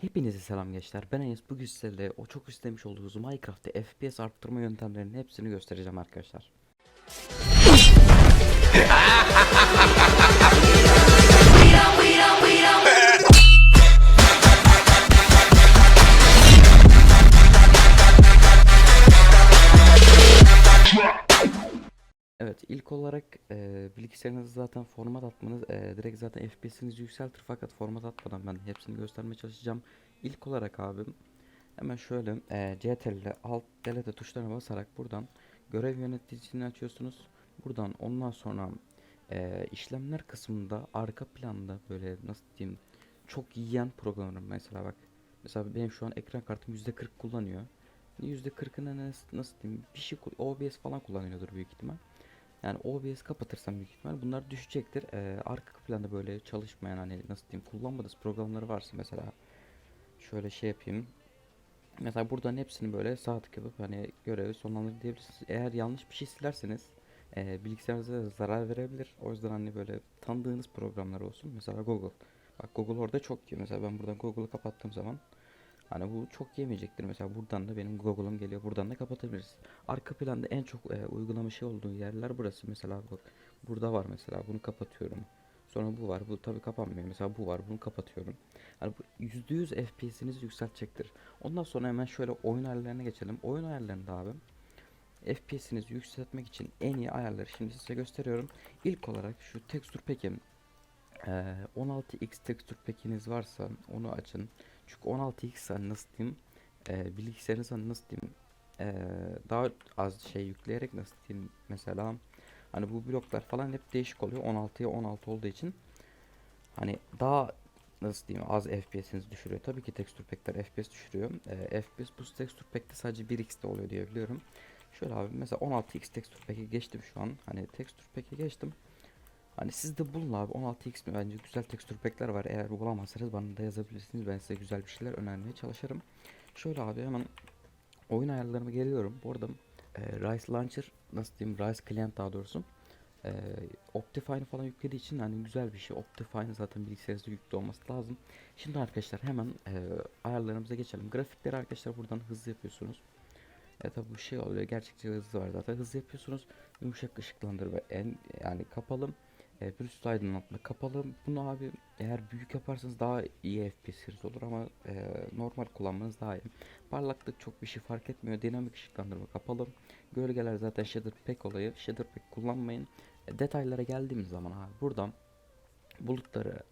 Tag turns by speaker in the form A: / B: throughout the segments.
A: Hepinize selam gençler. Ben Enes. Bugün sizlerle o çok istemiş olduğunuz Minecraft'te FPS arttırma yöntemlerinin hepsini göstereceğim arkadaşlar. İlk olarak e, bilgisayarınızı zaten format atmanız e, direkt zaten FPS'inizi yükseltir fakat format atmadan ben hepsini göstermeye çalışacağım. İlk olarak abim hemen şöyle e, CTRL Alt Delete tuşlarına basarak buradan görev yöneticisini açıyorsunuz. Buradan ondan sonra e, işlemler kısmında arka planda böyle nasıl diyeyim çok yiyen programlar mesela bak mesela benim şu an ekran kartım %40 kullanıyor. %40'ını nasıl, nasıl diyeyim bir şey OBS falan kullanıyordur büyük ihtimal. Yani OBS kapatırsam büyük ihtimal bunlar düşecektir. Ee, arka planda böyle çalışmayan hani nasıl diyeyim kullanmadığınız programları varsa mesela şöyle şey yapayım. Mesela buradan hepsini böyle sağ tık hani görevi sonlandır diyebilirsiniz. Eğer yanlış bir şey silerseniz e, bilgisayarınıza zarar verebilir. O yüzden hani böyle tanıdığınız programlar olsun. Mesela Google. Bak Google orada çok iyi. Mesela ben buradan Google'ı kapattığım zaman Hani bu çok yemeyecektir. Mesela buradan da benim Google'ım geliyor. Buradan da kapatabiliriz. Arka planda en çok e, uygulama şey olduğu yerler burası. Mesela bak burada var mesela. Bunu kapatıyorum. Sonra bu var. Bu tabi kapanmıyor. Mesela bu var. Bunu kapatıyorum. Hani bu %100 FPS'inizi yükseltecektir. Ondan sonra hemen şöyle oyun ayarlarına geçelim. Oyun ayarlarında abi FPS'inizi yükseltmek için en iyi ayarları şimdi size gösteriyorum. İlk olarak şu texture pack'im ee, 16x texture pack'iniz varsa onu açın. Çünkü 16x hani nasıl diyeyim e, bilgisayarınıza hani nasıl diyeyim e, daha az şey yükleyerek nasıl diyeyim mesela hani bu bloklar falan hep değişik oluyor 16'ya 16 olduğu için hani daha nasıl diyeyim az FPS'inizi düşürüyor. Tabii ki texture pack'ler FPS düşürüyor. E, FPS bu texture pack'te sadece 1x'te oluyor diye biliyorum. Şöyle abi mesela 16x texture pack'i geçtim şu an. Hani texture pack'i geçtim. Hani siz de bulun abi 16x mi bence güzel tekstür pack'ler var. Eğer bulamazsanız bana da yazabilirsiniz. Ben size güzel bir şeyler önermeye çalışırım. Şöyle abi hemen oyun ayarlarıma geliyorum. Bu arada e, Rise Launcher nasıl diyeyim Rise Client daha doğrusu e, Optifine falan yüklediği için hani güzel bir şey. Optifine zaten bilgisayarınızda yüklü olması lazım. Şimdi arkadaşlar hemen e, ayarlarımıza geçelim. Grafikleri arkadaşlar buradan hızlı yapıyorsunuz. E tabi bu şey oluyor gerçekçi hızlı var zaten hızlı yapıyorsunuz yumuşak ışıklandırma en yani kapalı e, üst aydınlatma kapalı. Bunu abi eğer büyük yaparsanız daha iyi FPS'iniz olur ama e, normal kullanmanız daha iyi. Parlaklık çok bir şey fark etmiyor. Dinamik ışıklandırma kapalı. Gölgeler zaten shader pack olayı. Shader pack kullanmayın. E, detaylara geldiğimiz zaman abi buradan bulutları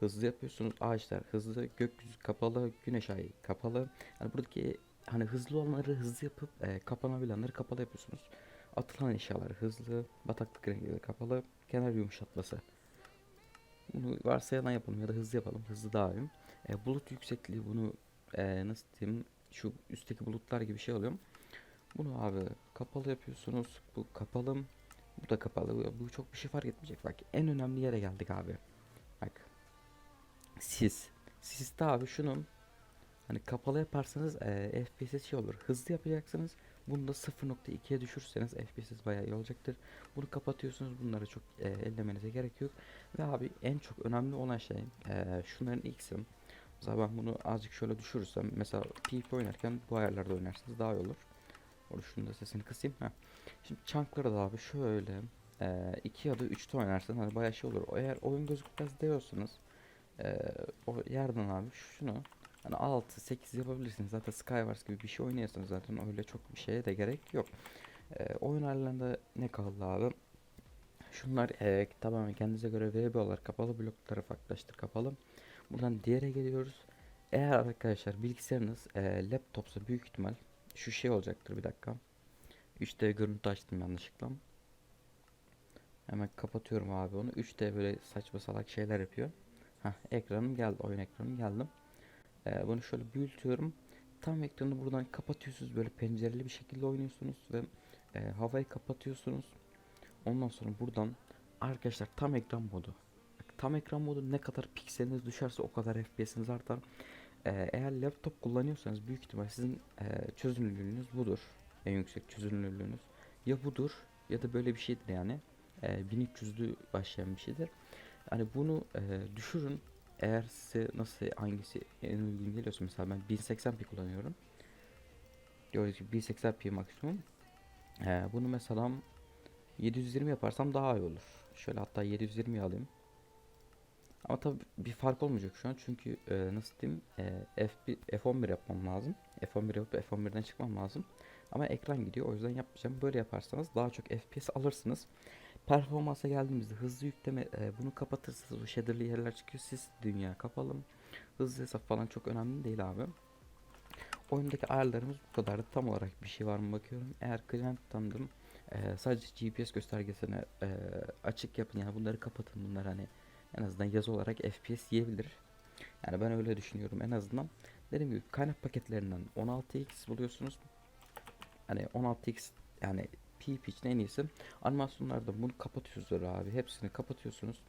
A: hızlı yapıyorsunuz. Ağaçlar hızlı, gökyüzü kapalı, güneş ayı kapalı. Yani buradaki hani hızlı olanları hızlı yapıp e, kapanabilenleri kapalı yapıyorsunuz. Atılan eşyalar hızlı, bataklık renkleri kapalı, kenar yumuşatması. Bunu varsayalan yapalım ya da hızlı yapalım. Hızlı daha iyi. E, bulut yüksekliği bunu e, nasıl diyeyim şu üstteki bulutlar gibi şey oluyor. Bunu abi kapalı yapıyorsunuz. Bu kapalı. Bu da kapalı. Bu, çok bir şey fark etmeyecek. Bak en önemli yere geldik abi. Bak. Sis. Siste abi şunun hani kapalı yaparsanız e, FPS şey olur. Hızlı yapacaksınız. Bunu da 0.2'ye düşürseniz FPS bayağı iyi olacaktır. Bunu kapatıyorsunuz. Bunları çok e, ellemenize gerek yok. Ve abi en çok önemli olan şey e, şunların ikisi. Mesela ben bunu azıcık şöyle düşürürsem mesela PvP oynarken bu ayarlarda oynarsınız daha iyi olur. Orada şunu da sesini kısayım. Heh. Şimdi chunkları da abi şöyle e, 2 ya da 3'te oynarsan hani bayağı şey olur. Eğer oyun gözükmez diyorsanız e, o yerden abi şunu Hani 6 8 yapabilirsiniz. Zaten Skywars gibi bir şey oynuyorsanız zaten öyle çok bir şeye de gerek yok. Ee, oyun ayarlarında ne kaldı abi? Şunlar e, tamamen kendinize göre VB olarak kapalı blokları farklılaştır kapalı. Buradan diğere geliyoruz. Eğer arkadaşlar bilgisayarınız e, laptopsa büyük ihtimal şu şey olacaktır bir dakika. 3D görüntü açtım yanlışlıkla. Hemen kapatıyorum abi onu. 3D böyle saçma salak şeyler yapıyor. Heh, ekranım geldi. Oyun ekranım geldi. Ee, bunu şöyle büyütüyorum. Tam ekranı buradan kapatıyorsunuz. Böyle pencereli bir şekilde oynuyorsunuz ve e, havayı kapatıyorsunuz. Ondan sonra buradan arkadaşlar tam ekran modu. Tam ekran modu ne kadar pikseliniz düşerse o kadar FPS'iniz artar. Ee, eğer laptop kullanıyorsanız büyük ihtimal sizin e, çözünürlüğünüz budur. En yüksek çözünürlüğünüz. Ya budur ya da böyle bir şeydir yani. E, 1300'lü başlayan bir şeydir. Hani bunu e, düşürün eğer size nasıl hangisi en uygun geliyorsa mesela ben 1080p kullanıyorum. Gördüğünüz gibi 1080p maksimum. Ee, bunu mesela 720 yaparsam daha iyi olur. Şöyle hatta 720 alayım. Ama tabii bir fark olmayacak şu an çünkü e, nasıl diyeyim e, F1, F11 yapmam lazım. F11 yapıp F11'den çıkmam lazım. Ama ekran gidiyor o yüzden yapmayacağım. Böyle yaparsanız daha çok FPS alırsınız. Performansa geldiğimizde hızlı yükleme e, bunu kapatırsanız o shader'lı yerler çıkıyor. Siz dünya kapalım. Hızlı hesap falan çok önemli değil abi. Oyundaki ayarlarımız bu kadar. Tam olarak bir şey var mı bakıyorum. Eğer client'tandım e, sadece GPS göstergesini e, açık yapın yani bunları kapatın bunlar hani en azından yazı olarak FPS yiyebilir. Yani ben öyle düşünüyorum en azından. Dediğim gibi kaynak paketlerinden 16x buluyorsunuz. Hani 16x yani PP için en iyisi. Animasyonlarda bunu kapatıyorsunuz abi. Hepsini kapatıyorsunuz.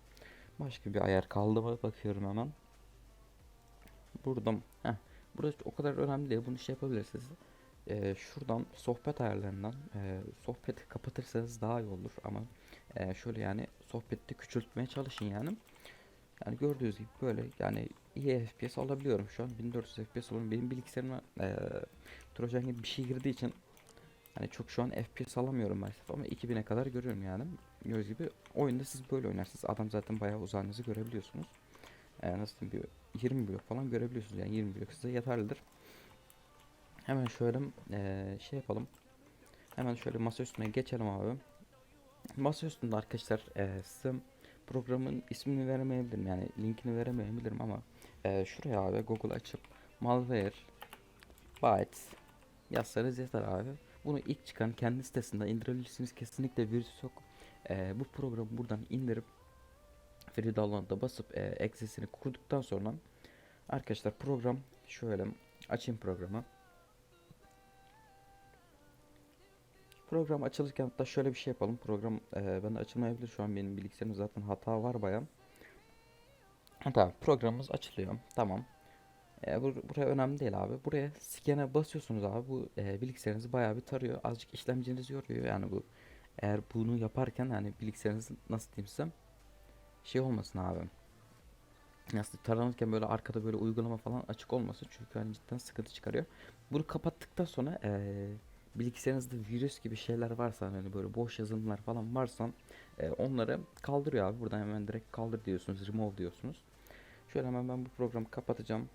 A: Başka bir ayar kaldı mı bakıyorum hemen. Buradan heh, burası o kadar önemli değil. Bunu şey yapabilirsiniz. Ee, şuradan sohbet ayarlarından e, sohbeti kapatırsanız daha iyi olur ama e, şöyle yani sohbette küçültmeye çalışın yani. Yani gördüğünüz gibi böyle yani iyi FPS alabiliyorum şu an 1400 FPS alıyorum. Benim bilgisayarıma e, Trojan gibi bir şey girdiği için hani çok şu an FPS alamıyorum maalesef ama 2000'e kadar görüyorum yani. Gördüğünüz gibi oyunda siz böyle oynarsınız. Adam zaten bayağı uzağınızı görebiliyorsunuz. E, nasıl diyeyim bir 20 blok falan görebiliyorsunuz yani 20 blok size yeterlidir. Hemen şöyle e, şey yapalım. Hemen şöyle masa üstüne geçelim abi. Masa üstünde arkadaşlar e, size programın ismini veremeyebilirim yani linkini veremeyebilirim ama e, şuraya abi Google açıp malware bytes yazsanız yeter abi. Bunu ilk çıkan kendi sitesinden indirebilirsiniz. Kesinlikle virüs yok. E, bu programı buradan indirip free download'a basıp e, exesini kurduktan sonra arkadaşlar program şöyle açayım programı. Program açılırken hatta şöyle bir şey yapalım. Program e, bende açılmayabilir şu an benim bilgisayarım zaten hata var bayan. Tamam programımız açılıyor. Tamam. E, bur buraya önemli değil abi. Buraya scan'e basıyorsunuz abi. Bu e, bilgisayarınızı bayağı bir tarıyor. Azıcık işlemcinizi yoruyor. Yani bu eğer bunu yaparken hani bilgisayarınız nasıl diyeyim size şey olmasın abi. Nasıl taranırken böyle arkada böyle uygulama falan açık olmasın. Çünkü hani cidden sıkıntı çıkarıyor. Bunu kapattıktan sonra eee bilgisayarınızda virüs gibi şeyler varsa hani böyle boş yazılımlar falan varsa e, onları kaldırıyor abi. Buradan hemen direkt kaldır diyorsunuz. Remove diyorsunuz. Şöyle hemen ben bu programı kapatacağım.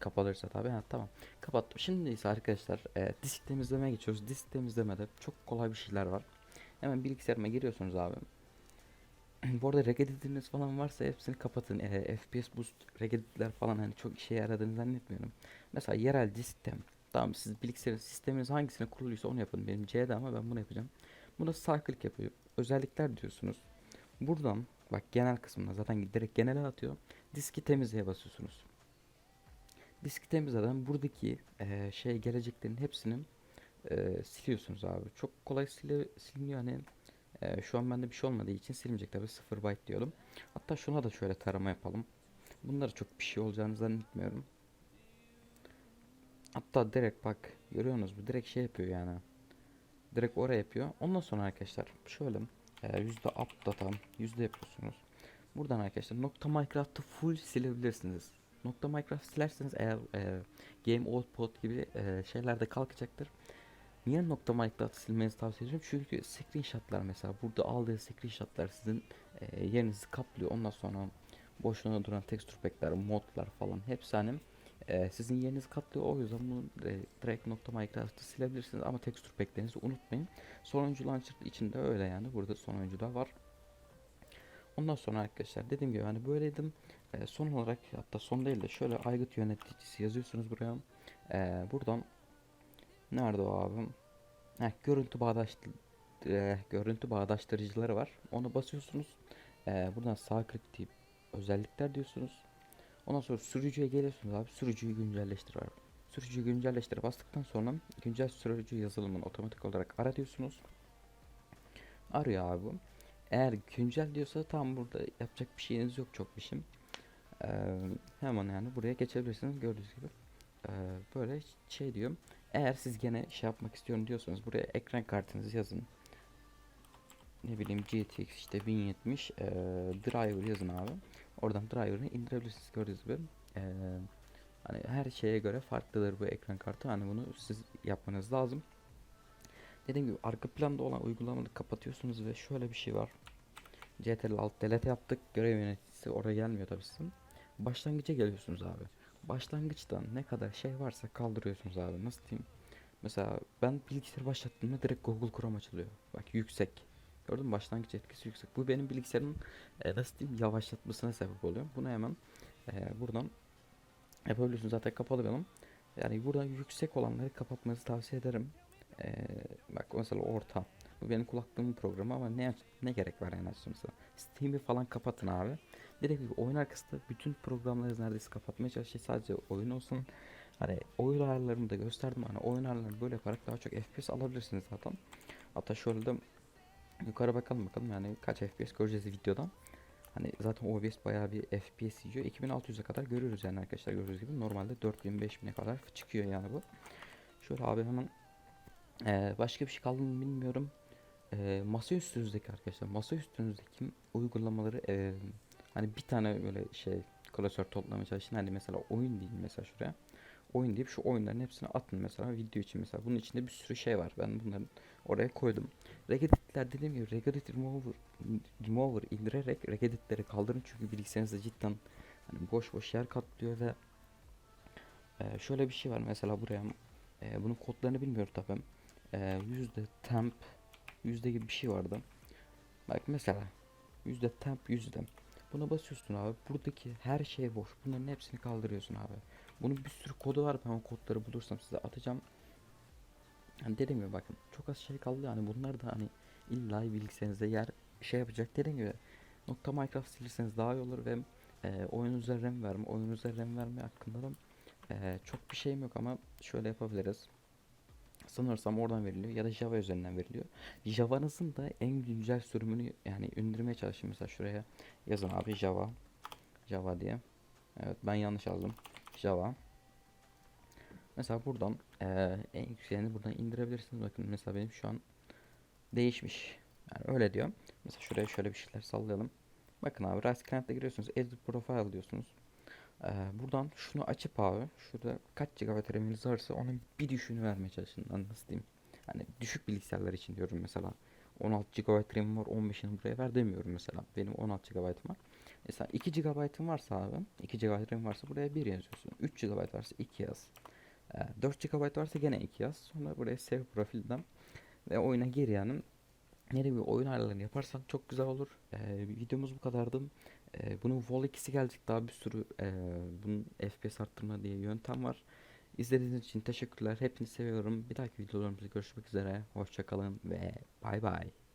A: Kapatırsa tabii. Ha, tamam. Kapattım. Şimdi ise arkadaşlar e, disk temizlemeye geçiyoruz. Disk temizlemede çok kolay bir şeyler var. Hemen bilgisayarıma giriyorsunuz abi. Bu arada regeditiniz falan varsa hepsini kapatın. E, FPS boost regeditler falan hani çok işe yaradığını zannetmiyorum. Mesela yerel disk tem Tamam siz bilgisayar sisteminiz hangisine kuruluysa onu yapın. Benim C'de ama ben bunu yapacağım. Buna sağ klik yapıyor. Özellikler diyorsunuz. Buradan bak genel kısmına zaten direkt genele atıyor. Diski temizleye basıyorsunuz. Diski temizleden buradaki e, şey geleceklerin hepsini e, siliyorsunuz abi. Çok kolay sili, siliniyor hani e, şu an bende bir şey olmadığı için silmeyecek tabi 0 byte diyorum. Hatta şuna da şöyle tarama yapalım. Bunlara çok bir şey olacağını zannetmiyorum. Hatta direkt bak görüyorsunuz bu direkt şey yapıyor yani. Direkt oraya yapıyor. Ondan sonra arkadaşlar şöyle e, yüzde up data yüzde yapıyorsunuz. Buradan arkadaşlar nokta Minecraft'ı full silebilirsiniz. Nokta Minecraft silerseniz eğer e, game output gibi e, şeyler de kalkacaktır. Niye nokta Minecraft silmenizi tavsiye ediyorum? Çünkü screenshotlar mesela burada aldığı screenshotlar sizin e, yerinizi kaplıyor. Ondan sonra boşluğuna duran texture pack'ler, modlar falan hepsi hani ee, sizin yeriniz katlıyor o yüzden bunu e, direkt nokta Minecraft'ı silebilirsiniz ama tekstür pack'lerinizi unutmayın. Sonuncu launcher içinde öyle yani burada sonuncu da var. Ondan sonra arkadaşlar dediğim gibi hani böyleydim. E, son olarak hatta son değil de şöyle aygıt yöneticisi yazıyorsunuz buraya. E, buradan nerede o abim? Heh, görüntü bağdaş e, görüntü bağdaştırıcıları var. Onu basıyorsunuz. E, buradan sağ klik deyip özellikler diyorsunuz. Ondan sonra sürücüye geliyorsunuz abi. Sürücüyü güncelleştir abi. Sürücüyü güncelleştir bastıktan sonra güncel sürücü yazılımını otomatik olarak ara diyorsunuz. Arıyor abi. Eğer güncel diyorsa tam burada yapacak bir şeyiniz yok çok bir şey. Ee, hemen yani buraya geçebilirsiniz gördüğünüz gibi. Ee, böyle şey diyorum. Eğer siz gene şey yapmak istiyorum diyorsanız buraya ekran kartınızı yazın. ne bileyim GTX işte 1070 eee, driver yazın abi. Oradan driver'ını indirebilirsiniz gördüğünüz gibi. Eee, hani her şeye göre farklıdır bu ekran kartı. Hani bunu siz yapmanız lazım. Dediğim gibi arka planda olan uygulamaları kapatıyorsunuz ve şöyle bir şey var. CTRL alt delete yaptık. Görev yöneticisi oraya gelmiyor tabii sizin. Başlangıca geliyorsunuz abi. Başlangıçtan ne kadar şey varsa kaldırıyorsunuz abi. Nasıl diyeyim? Mesela ben bilgisayarı başlattığımda direkt Google Chrome açılıyor. Bak yüksek. Gördün mü? Başlangıç etkisi yüksek. Bu benim bilgisayarın e, nasıl diyeyim yavaşlatmasına sebep oluyor. Bunu hemen e, buradan yapabiliyorsunuz. Zaten kapalı benim. Yani burada yüksek olanları kapatmanızı tavsiye ederim. E, bak mesela orta. Bu benim kulaklığımın programı ama ne ne gerek var yani açılması. Steam'i falan kapatın abi. Dediğim gibi oyun arkasında bütün programları neredeyse kapatmaya çalışıyor. Sadece oyun olsun. Hani oyun ayarlarımı da gösterdim. Hani oyun ayarlarını böyle yaparak daha çok FPS alabilirsiniz zaten. Hatta şöyle de yukarı bakalım bakalım yani kaç FPS göreceğiz videodan. Hani zaten OBS bayağı bir FPS yiyor. 2600'e kadar görüyoruz yani arkadaşlar gördüğünüz gibi. Normalde 4000 5000'e kadar çıkıyor yani bu. Şöyle abi hemen eee, başka bir şey kaldı mı bilmiyorum. Eee masa üstünüzdeki arkadaşlar masa üstünüzdeki uygulamaları eee, hani bir tane böyle şey klasör toplamaya çalışın. Hani mesela oyun diyeyim mesela şuraya. Oyun deyip şu oyunların hepsini atın mesela video için mesela. Bunun içinde bir sürü şey var. Ben bunların oraya koydum. Regedit'ler dediğim gibi Regedit Remover, Remover indirerek Regedit'leri kaldırın çünkü bilgisayarınızda cidden hani boş boş yer kaplıyor ve e, şöyle bir şey var mesela buraya e, bunun kodlarını bilmiyorum tabii. E, yüzde temp yüzde gibi bir şey vardı. Bak mesela yüzde temp yüzde. Buna basıyorsun abi. Buradaki her şey boş. Bunların hepsini kaldırıyorsun abi. Bunun bir sürü kodu var. Ben o kodları bulursam size atacağım. Hani dediğim gibi bakın çok az şey kaldı yani bunlar da hani illa bilgisayarınızda yer şey yapacak dediğim gibi nokta Minecraft silirseniz daha iyi olur ve e, oyununuza RAM verme oyununuza RAM verme hakkında da e, çok bir şeyim yok ama şöyle yapabiliriz sanırsam oradan veriliyor ya da Java üzerinden veriliyor Java'nızın da en güncel sürümünü yani indirmeye çalışın mesela şuraya yazın abi Java Java diye evet ben yanlış yazdım Java Mesela buradan eee en yükseğini buradan indirebilirsiniz. Bakın mesela benim şu an değişmiş. Yani öyle diyor. Mesela şuraya şöyle bir şeyler sallayalım. Bakın abi Rise Client'e giriyorsunuz. Edit Profile diyorsunuz. Eee, buradan şunu açıp abi şurada kaç GB RAM'iniz varsa onun bir düşüğünü vermeye çalışın. Nasıl diyeyim? Hani düşük bilgisayarlar için diyorum mesela. 16 GB RAM var 15'ini buraya ver demiyorum mesela. Benim 16 GB var. Mesela 2 GB'ın varsa abi 2 GB RAM varsa buraya 1 yazıyorsun. 3 GB varsa 2 yaz. Ee, 4 GB varsa gene 2 yaz. Sonra buraya save profilden ve oyuna gir yani. Nereye bir oyun ayarlarını yaparsan çok güzel olur. Ee, videomuz bu kadardı. Ee, bunun Vol 2'si gelecek. Daha bir sürü ee, bunun FPS arttırma diye yöntem var. İzlediğiniz için teşekkürler. Hepinizi seviyorum. Bir dahaki videolarımızda görüşmek üzere. Hoşçakalın ve bay bay.